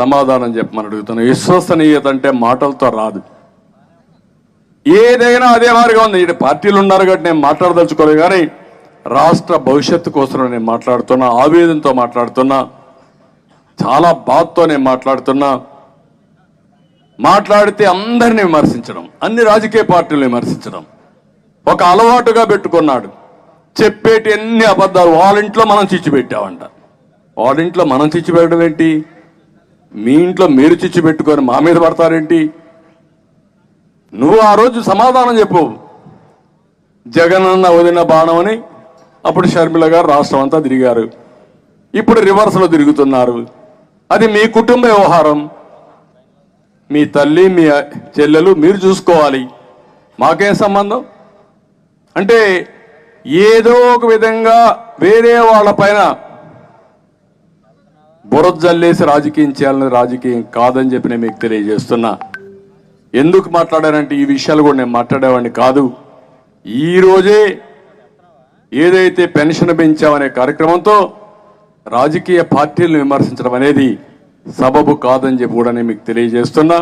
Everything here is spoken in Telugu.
సమాధానం చెప్పమని అడుగుతున్నాను విశ్వసనీయత అంటే మాటలతో రాదు. ఏదైనా అదే మాదిరిగా ఉంది. ఇటు పార్టీలు ఉన్నారు కాబట్టి నేను మాట్లాడదలుచుకోలేదు కానీ రాష్ట్ర భవిష్యత్తు కోసం నేను మాట్లాడుతున్నా ఆవేదనతో మాట్లాడుతున్నా చాలా బాధతో నేను మాట్లాడుతున్నా. మాట్లాడితే అందరిని విమర్శించడం అన్ని రాజకీయ పార్టీలు విమర్శించడం. ఒక అలవాటుగా పెట్టుకున్నాడు. చెప్పేటి ఎన్ని అబద్ధాలు వాళ్ళ ఇంట్లో మనం చిచ్చిపెట్టామంట. వాళ్ళ ఇంట్లో మనం చిచ్చిపెట్టడం ఏంటి? మీ ఇంట్లో మీరు చిచ్చు పెట్టుకొని మా మీద పడతారేంటి? నువ్వు ఆ రోజు సమాధానం చెప్పు. జగనన్న వదిన బాణం అని అప్పుడు షర్మిల గారు రాష్ట్రం అంతా తిరిగారు. ఇప్పుడు రివర్స్లో తిరుగుతున్నారు. అది మీ కుటుంబ వ్యవహారం. మీ తల్లి మీ చెల్లెలు మీరు చూసుకోవాలి. మాకేం సంబంధం? అంటే ఏదో ఒక విధంగా వేరే వాళ్ళ పైన జల్లేసి రాజకీయం చేయాలని రాజకీయం కాదని చెప్పి నేను మీకు తెలియజేస్తున్నా. ఎందుకు మాట్లాడానంటే ఈ విషయాలు కూడా నేను మాట్లాడేవాడిని కాదు. ఈరోజే ఏదైతే పెన్షన్ పెంచామనే కార్యక్రమంతో రాజకీయ పార్టీలను విమర్శించడం అనేది సబబు కాదని చెప్పి కూడా నేను మీకు తెలియజేస్తున్నా.